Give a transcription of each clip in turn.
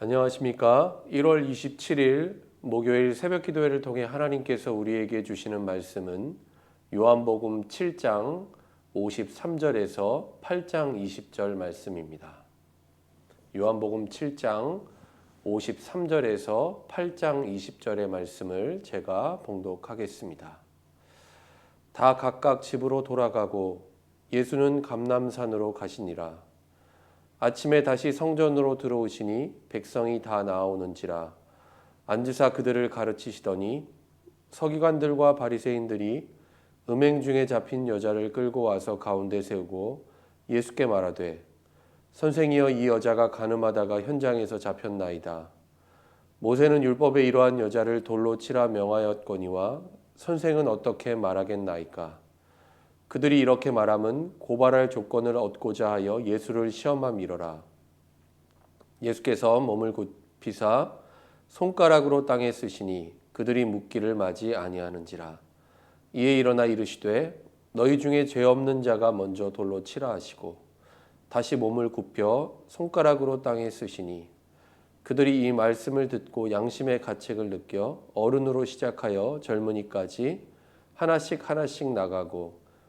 안녕하십니까. 1월 27일 목요일 새벽 기도회를 통해 하나님께서 우리에게 주시는 말씀은 요한복음 7장 53절에서 8장 20절 말씀입니다. 요한복음 7장 53절에서 8장 20절의 말씀을 제가 봉독하겠습니다. 다 각각 집으로 돌아가고 예수는 감남산으로 가시니라. 아침에 다시 성전으로 들어오시니 백성이 다 나오는지라. 앉으사 그들을 가르치시더니 서기관들과 바리새인들이 음행 중에 잡힌 여자를 끌고 와서 가운데 세우고 예수께 말하되 선생이여 이 여자가 가늠하다가 현장에서 잡혔나이다. 모세는 율법에 이러한 여자를 돌로 치라 명하였거니와 선생은 어떻게 말하겠나이까 그들이 이렇게 말함은 고발할 조건을 얻고자 하여 예수를 시험함이러라. 예수께서 몸을 굽히사 손가락으로 땅에 쓰시니 그들이 묻기를 맞이 아니하는지라. 이에 일어나 이르시되 너희 중에 죄 없는 자가 먼저 돌로 치라 하시고 다시 몸을 굽혀 손가락으로 땅에 쓰시니 그들이 이 말씀을 듣고 양심의 가책을 느껴 어른으로 시작하여 젊은이까지 하나씩 하나씩 나가고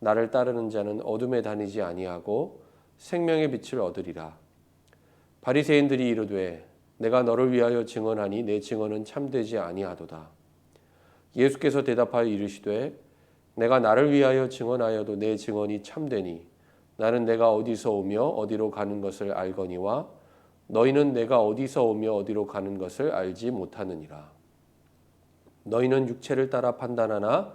나를 따르는 자는 어둠에 다니지 아니하고 생명의 빛을 얻으리라. 바리새인들이 이르되 내가 너를 위하여 증언하니 내 증언은 참되지 아니하도다. 예수께서 대답하여 이르시되 내가 나를 위하여 증언하여도 내 증언이 참되니 나는 내가 어디서 오며 어디로 가는 것을 알거니와 너희는 내가 어디서 오며 어디로 가는 것을 알지 못하느니라. 너희는 육체를 따라 판단하나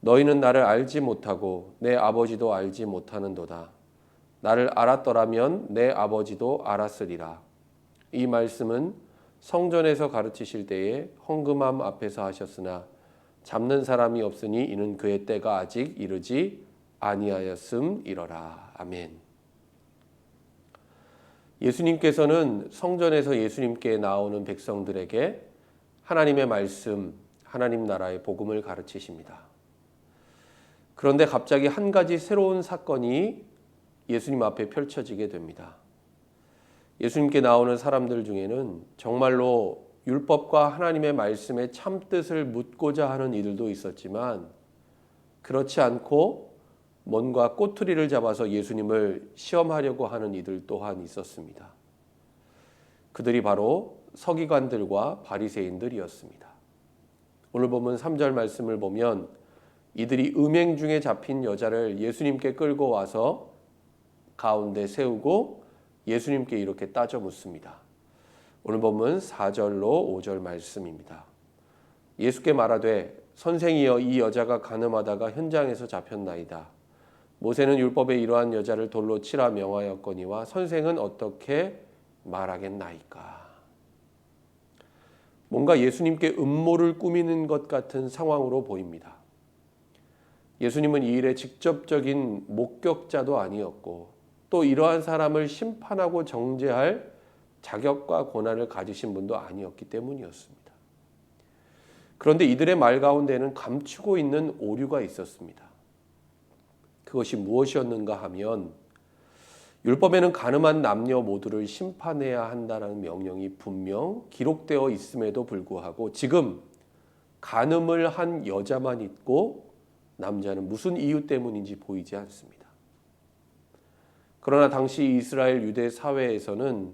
너희는 나를 알지 못하고 내 아버지도 알지 못하는도다. 나를 알았더라면 내 아버지도 알았으리라. 이 말씀은 성전에서 가르치실 때에 헌금함 앞에서 하셨으나 잡는 사람이 없으니 이는 그의 때가 아직 이르지 아니하였음 이러라. 아멘. 예수님께서는 성전에서 예수님께 나오는 백성들에게 하나님의 말씀, 하나님 나라의 복음을 가르치십니다. 그런데 갑자기 한 가지 새로운 사건이 예수님 앞에 펼쳐지게 됩니다. 예수님께 나오는 사람들 중에는 정말로 율법과 하나님의 말씀의 참뜻을 묻고자 하는 이들도 있었지만 그렇지 않고 뭔가 꼬투리를 잡아서 예수님을 시험하려고 하는 이들 또한 있었습니다. 그들이 바로 서기관들과 바리새인들이었습니다. 오늘 보면 3절 말씀을 보면 이들이 음행 중에 잡힌 여자를 예수님께 끌고 와서 가운데 세우고 예수님께 이렇게 따져 묻습니다. 오늘 본문 4절로 5절 말씀입니다. 예수께 말하되 선생이여 이 여자가 가늠하다가 현장에서 잡혔나이다. 모세는 율법에 이러한 여자를 돌로 치라 명하였거니와 선생은 어떻게 말하겠나이까. 뭔가 예수님께 음모를 꾸미는 것 같은 상황으로 보입니다. 예수님은 이 일의 직접적인 목격자도 아니었고 또 이러한 사람을 심판하고 정죄할 자격과 권한을 가지신 분도 아니었기 때문이었습니다. 그런데 이들의 말 가운데는 감추고 있는 오류가 있었습니다. 그것이 무엇이었는가 하면 율법에는 가늠한 남녀 모두를 심판해야 한다는 명령이 분명 기록되어 있음에도 불구하고 지금 간음을 한 여자만 있고 남자는 무슨 이유 때문인지 보이지 않습니다. 그러나 당시 이스라엘 유대 사회에서는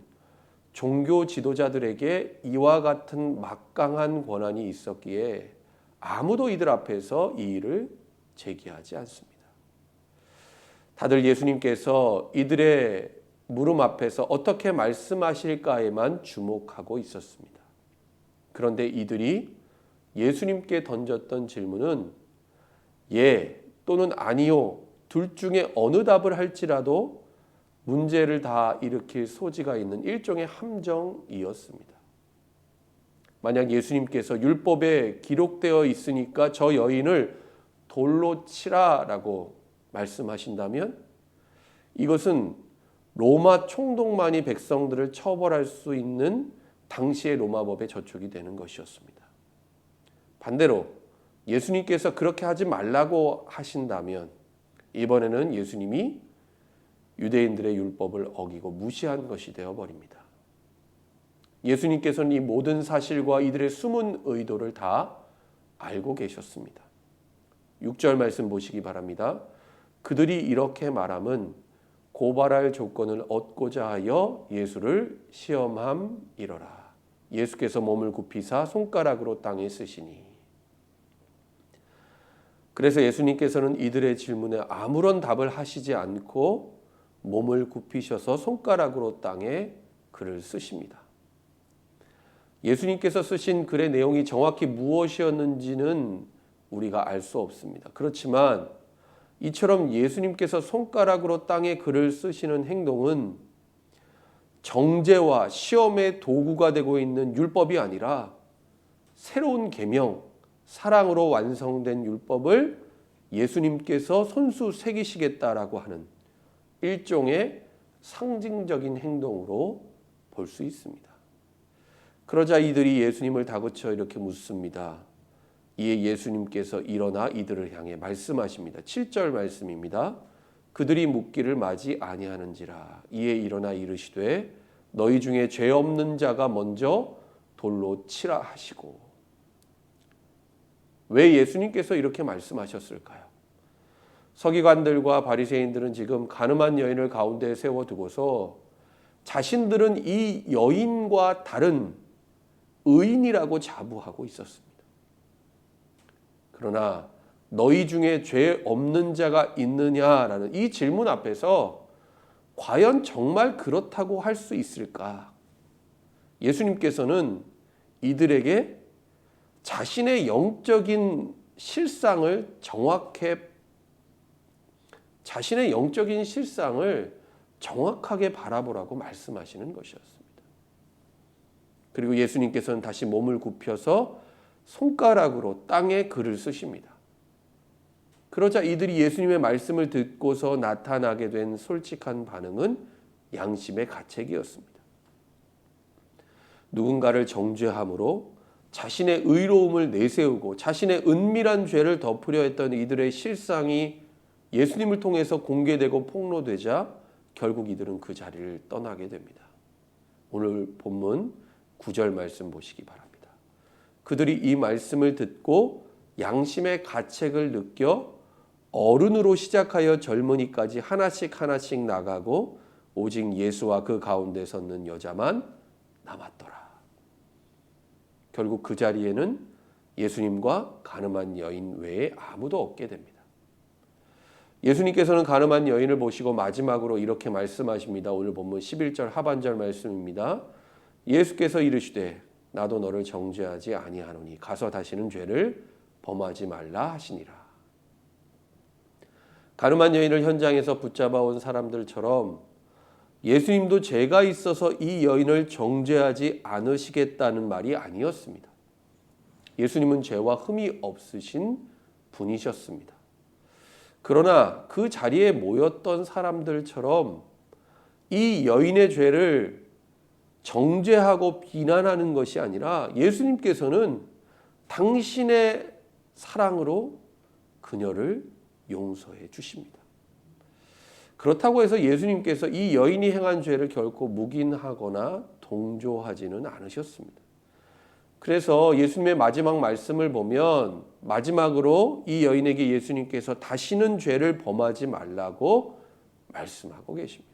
종교 지도자들에게 이와 같은 막강한 권한이 있었기에 아무도 이들 앞에서 이 일을 제기하지 않습니다. 다들 예수님께서 이들의 물음 앞에서 어떻게 말씀하실까에만 주목하고 있었습니다. 그런데 이들이 예수님께 던졌던 질문은 예 또는 아니요 둘 중에 어느 답을 할지라도 문제를 다 일으킬 소지가 있는 일종의 함정이었습니다. 만약 예수님께서 율법에 기록되어 있으니까 저 여인을 돌로 치라라고 말씀하신다면 이것은 로마 총독만이 백성들을 처벌할 수 있는 당시의 로마법에 저촉이 되는 것이었습니다. 반대로 예수님께서 그렇게 하지 말라고 하신다면 이번에는 예수님이 유대인들의 율법을 어기고 무시한 것이 되어 버립니다. 예수님께서는 이 모든 사실과 이들의 숨은 의도를 다 알고 계셨습니다. 6절 말씀 보시기 바랍니다. 그들이 이렇게 말함은 고발할 조건을 얻고자 하여 예수를 시험함이러라. 예수께서 몸을 굽히사 손가락으로 땅에 쓰시니 그래서 예수님께서는 이들의 질문에 아무런 답을 하시지 않고 몸을 굽히셔서 손가락으로 땅에 글을 쓰십니다. 예수님께서 쓰신 글의 내용이 정확히 무엇이었는지는 우리가 알 수 없습니다. 그렇지만 이처럼 예수님께서 손가락으로 땅에 글을 쓰시는 행동은 정죄와 시험의 도구가 되고 있는 율법이 아니라 새로운 계명, 사랑으로 완성된 율법을 예수님께서 손수 새기시겠다라고 하는 일종의 상징적인 행동으로 볼 수 있습니다. 그러자 이들이 예수님을 다그쳐 이렇게 묻습니다. 이에 예수님께서 일어나 이들을 향해 말씀하십니다. 7절 말씀입니다. 그들이 묻기를 맞이 아니하는지라 이에 일어나 이르시되 너희 중에 죄 없는 자가 먼저 돌로 치라 하시고 왜 예수님께서 이렇게 말씀하셨을까요? 서기관들과 바리새인들은 지금 가늠한 여인을 가운데 세워 두고서 자신들은 이 여인과 다른 의인이라고 자부하고 있었습니다. 그러나 너희 중에 죄 없는 자가 있느냐라는 이 질문 앞에서 과연 정말 그렇다고 할 수 있을까? 예수님께서는 이들에게 자신의 영적인 실상을 정확해 자신의 영적인 실상을 정확하게 바라보라고 말씀하시는 것이었습니다. 그리고 예수님께서는 다시 몸을 굽혀서 손가락으로 땅에 글을 쓰십니다. 그러자 이들이 예수님의 말씀을 듣고서 나타나게 된 솔직한 반응은 양심의 가책이었습니다. 누군가를 정죄함으로 자신의 의로움을 내세우고 자신의 은밀한 죄를 덮으려 했던 이들의 실상이 예수님을 통해서 공개되고 폭로되자 결국 이들은 그 자리를 떠나게 됩니다. 오늘 본문 9절 말씀 보시기 바랍니다. 그들이 이 말씀을 듣고 양심의 가책을 느껴 어른으로 시작하여 젊은이까지 하나씩 하나씩 나가고 오직 예수와 그 가운데 섰는 여자만 남았더라. 결국 그 자리에는 예수님과 가늠한 여인 외에 아무도 없게 됩니다. 예수님께서는 가늠한 여인을 보시고 마지막으로 이렇게 말씀하십니다. 오늘 본문 11절 하반절 말씀입니다. 예수께서 이르시되 나도 너를 정죄하지 아니하노니 가서 다시는 죄를 범하지 말라 하시니라. 가늠한 여인을 현장에서 붙잡아 온 사람들처럼 예수님도 죄가 있어서 이 여인을 정죄하지 않으시겠다는 말이 아니었습니다. 예수님은 죄와 흠이 없으신 분이셨습니다. 그러나 그 자리에 모였던 사람들처럼 이 여인의 죄를 정죄하고 비난하는 것이 아니라 예수님께서는 당신의 사랑으로 그녀를 용서해 주십니다. 그렇다고 해서 예수님께서 이 여인이 행한 죄를 결코 묵인하거나 동조하지는 않으셨습니다. 그래서 예수님의 마지막 말씀을 보면 마지막으로 이 여인에게 예수님께서 다시는 죄를 범하지 말라고 말씀하고 계십니다.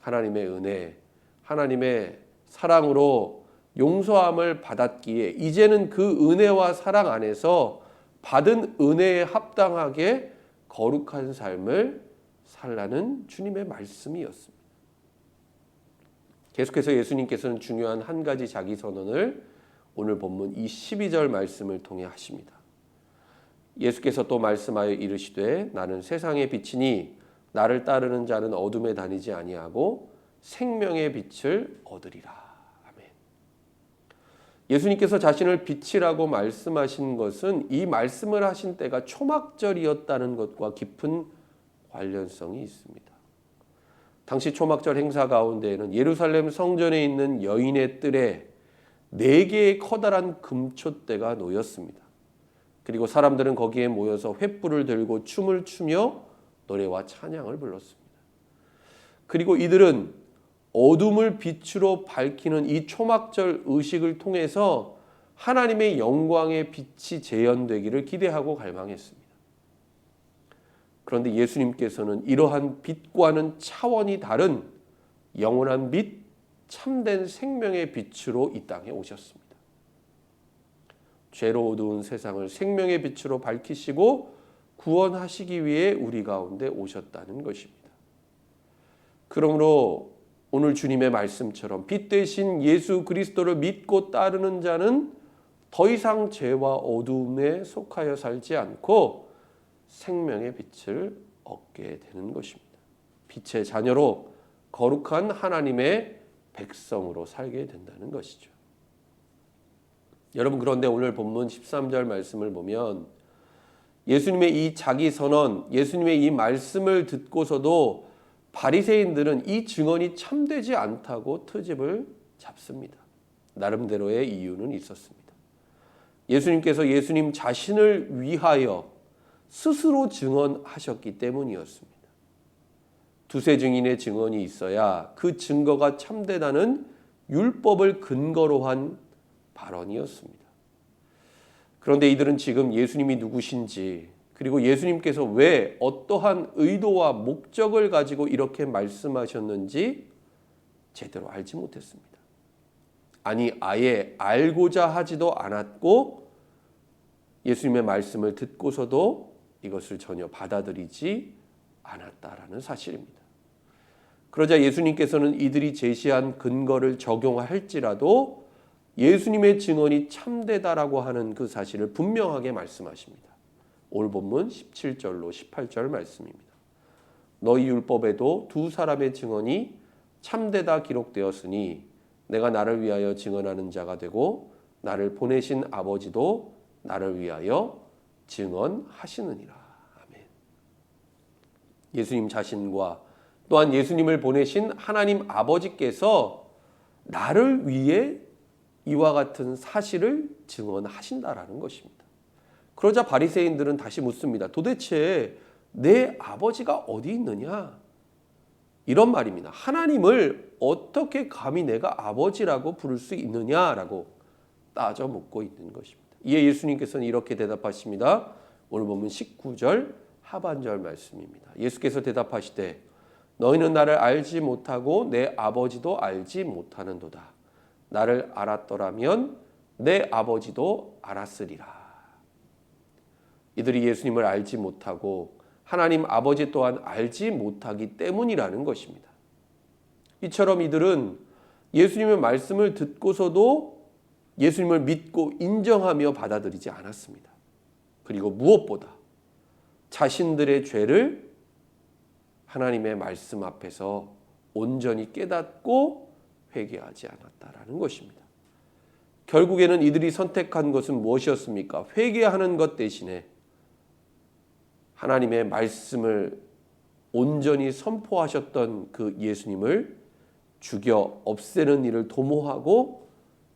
하나님의 은혜, 하나님의 사랑으로 용서함을 받았기에 이제는 그 은혜와 사랑 안에서 받은 은혜에 합당하게 거룩한 삶을 살라는 주님의 말씀이었습니다. 계속해서 예수님께서는 중요한 한 가지 자기 선언을 오늘 본문 이 12절 말씀을 통해 하십니다. 예수께서 또 말씀하여 이르시되 나는 세상의 빛이니 나를 따르는 자는 어둠에 다니지 아니하고 생명의 빛을 얻으리라. 아멘. 예수님께서 자신을 빛이라고 말씀하신 것은 이 말씀을 하신 때가 초막절이었다는 것과 깊은 관련성이 있습니다. 당시 초막절 행사 가운데에는 예루살렘 성전에 있는 여인의 뜰에 네 개의 커다란 금촛대가 놓였습니다. 그리고 사람들은 거기에 모여서 횃불을 들고 춤을 추며 노래와 찬양을 불렀습니다. 그리고 이들은 어둠을 빛으로 밝히는 이 초막절 의식을 통해서 하나님의 영광의 빛이 재현되기를 기대하고 갈망했습니다. 그런데 예수님께서는 이러한 빛과는 차원이 다른 영원한 빛, 참된 생명의 빛으로 이 땅에 오셨습니다. 죄로 어두운 세상을 생명의 빛으로 밝히시고 구원하시기 위해 우리 가운데 오셨다는 것입니다. 그러므로 오늘 주님의 말씀처럼 빛 대신 예수 그리스도를 믿고 따르는 자는 더 이상 죄와 어둠에 속하여 살지 않고 생명의 빛을 얻게 되는 것입니다. 빛의 자녀로 거룩한 하나님의 백성으로 살게 된다는 것이죠. 여러분 그런데 오늘 본문 13절 말씀을 보면 예수님의 이 자기 선언, 예수님의 이 말씀을 듣고서도 바리새인들은 이 증언이 참되지 않다고 트집을 잡습니다. 나름대로의 이유는 있었습니다. 예수님께서 예수님 자신을 위하여 스스로 증언하셨기 때문이었습니다. 두세 증인의 증언이 있어야 그 증거가 참되다는 율법을 근거로 한 발언이었습니다. 그런데 이들은 지금 예수님이 누구신지 그리고 예수님께서 왜 어떠한 의도와 목적을 가지고 이렇게 말씀하셨는지 제대로 알지 못했습니다. 아니 아예 알고자 하지도 않았고 예수님의 말씀을 듣고서도 이것을 전혀 받아들이지 않았다라는 사실입니다. 그러자 예수님께서는 이들이 제시한 근거를 적용할지라도 예수님의 증언이 참되다라고 하는 그 사실을 분명하게 말씀하십니다. 오늘 본문 17절로 18절 말씀입니다. 너희 율법에도 두 사람의 증언이 참되다 기록되었으니 내가 나를 위하여 증언하는 자가 되고 나를 보내신 아버지도 나를 위하여 증언하시느니라. 아멘. 예수님 자신과 또한 예수님을 보내신 하나님 아버지께서 나를 위해 이와 같은 사실을 증언하신다라는 것입니다. 그러자 바리새인들은 다시 묻습니다. 도대체 내 아버지가 어디 있느냐? 이런 말입니다. 하나님을 어떻게 감히 내가 아버지라고 부를 수 있느냐라고 따져 묻고 있는 것입니다. 이에 예수님께서는 이렇게 대답하십니다. 오늘 보면 19절 하반절 말씀입니다. 예수께서 대답하시되 너희는 나를 알지 못하고 내 아버지도 알지 못하는도다. 나를 알았더라면 내 아버지도 알았으리라. 이들이 예수님을 알지 못하고 하나님 아버지 또한 알지 못하기 때문이라는 것입니다. 이처럼 이들은 예수님의 말씀을 듣고서도 예수님을 믿고 인정하며 받아들이지 않았습니다. 그리고 무엇보다 자신들의 죄를 하나님의 말씀 앞에서 온전히 깨닫고 회개하지 않았다라는 것입니다. 결국에는 이들이 선택한 것은 무엇이었습니까? 회개하는 것 대신에 하나님의 말씀을 온전히 선포하셨던 그 예수님을 죽여 없애는 일을 도모하고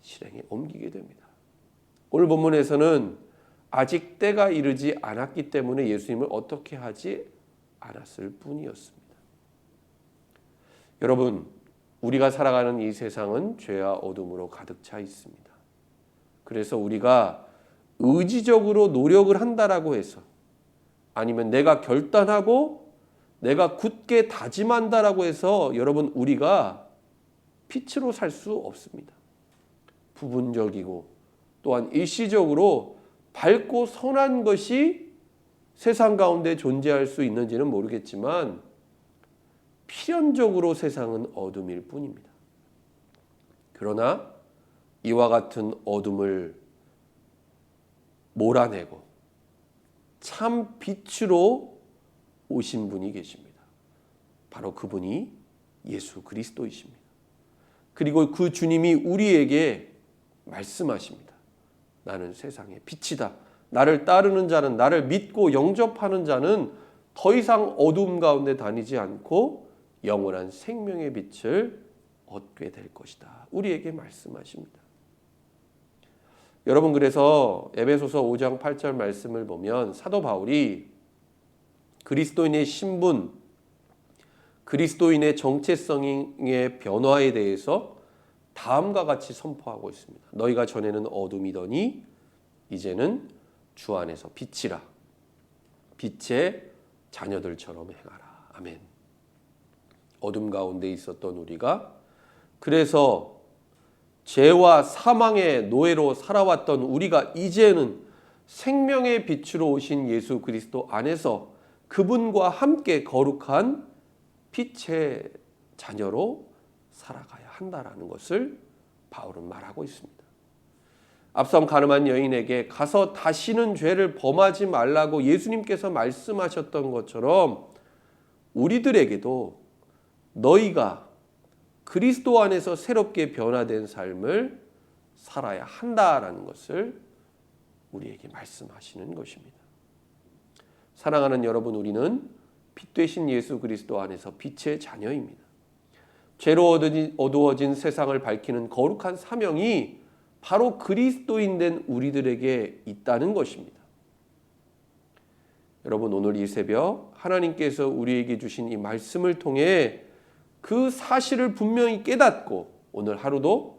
실행에 옮기게 됩니다. 오늘 본문에서는 아직 때가 이르지 않았기 때문에 예수님을 어떻게 하지 않았을 뿐이었습니다. 여러분, 우리가 살아가는 이 세상은 죄와 어둠으로 가득 차 있습니다. 그래서 우리가 의지적으로 노력을 한다라고 해서 아니면 내가 결단하고 내가 굳게 다짐한다라고 해서 여러분 우리가 빛으로 살 수 없습니다. 부분적이고 또한 일시적으로 밝고 선한 것이 세상 가운데 존재할 수 있는지는 모르겠지만 필연적으로 세상은 어둠일 뿐입니다. 그러나 이와 같은 어둠을 몰아내고 참 빛으로 오신 분이 계십니다. 바로 그분이 예수 그리스도이십니다. 그리고 그 주님이 우리에게 말씀하십니다. 나는 세상의 빛이다. 나를 따르는 자는 나를 믿고 영접하는 자는 더 이상 어둠 가운데 다니지 않고 영원한 생명의 빛을 얻게 될 것이다. 우리에게 말씀하십니다. 여러분 그래서 에베소서 5장 8절 말씀을 보면 사도 바울이 그리스도인의 신분, 그리스도인의 정체성의 변화에 대해서 다음과 같이 선포하고 있습니다. 너희가 전에는 어둠이더니 이제는 주 안에서 빛이라. 빛의 자녀들처럼 행하라. 아멘. 어둠 가운데 있었던 우리가 그래서 죄와 사망의 노예로 살아왔던 우리가 이제는 생명의 빛으로 오신 예수 그리스도 안에서 그분과 함께 거룩한 빛의 자녀로 살아가야 한다라는 것을 바울은 말하고 있습니다. 앞선 가늠한 여인에게 가서 다시는 죄를 범하지 말라고 예수님께서 말씀하셨던 것처럼 우리들에게도 너희가 그리스도 안에서 새롭게 변화된 삶을 살아야 한다라는 것을 우리에게 말씀하시는 것입니다. 사랑하는 여러분, 우리는 빛 되신 예수 그리스도 안에서 빛의 자녀입니다. 죄로 어두워진 세상을 밝히는 거룩한 사명이 바로 그리스도인 된 우리들에게 있다는 것입니다. 여러분 오늘 이 새벽 하나님께서 우리에게 주신 이 말씀을 통해 그 사실을 분명히 깨닫고 오늘 하루도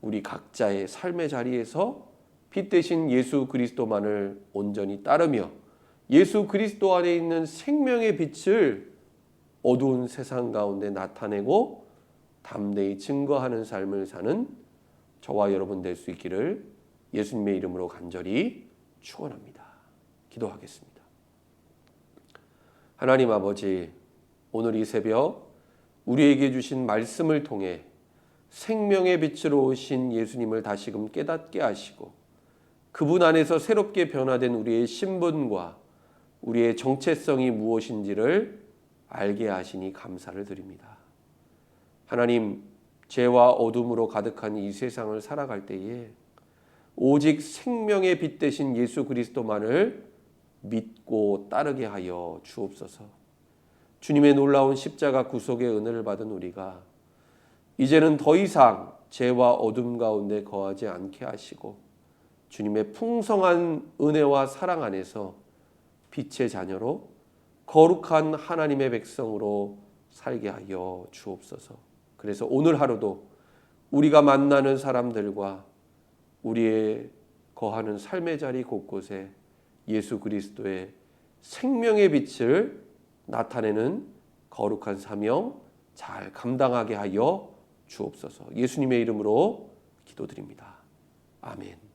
우리 각자의 삶의 자리에서 빛 대신 예수 그리스도만을 온전히 따르며 예수 그리스도 안에 있는 생명의 빛을 어두운 세상 가운데 나타내고 담대히 증거하는 삶을 사는 저와 여러분 될 수 있기를 예수님의 이름으로 간절히 축원합니다. 기도하겠습니다. 하나님 아버지, 오늘 이 새벽 우리에게 주신 말씀을 통해 생명의 빛으로 오신 예수님을 다시금 깨닫게 하시고 그분 안에서 새롭게 변화된 우리의 신분과 우리의 정체성이 무엇인지를 알게 하시니 감사를 드립니다. 하나님, 죄와 어둠으로 가득한 이 세상을 살아갈 때에 오직 생명의 빛 대신 예수 그리스도만을 믿고 따르게 하여 주옵소서. 주님의 놀라운 십자가 구속의 은혜를 받은 우리가 이제는 더 이상 죄와 어둠 가운데 거하지 않게 하시고 주님의 풍성한 은혜와 사랑 안에서 빛의 자녀로 거룩한 하나님의 백성으로 살게 하여 주옵소서. 그래서 오늘 하루도 우리가 만나는 사람들과 우리의 거하는 삶의 자리 곳곳에 예수 그리스도의 생명의 빛을 나타내는 거룩한 사명 잘 감당하게 하여 주옵소서. 예수님의 이름으로 기도드립니다. 아멘.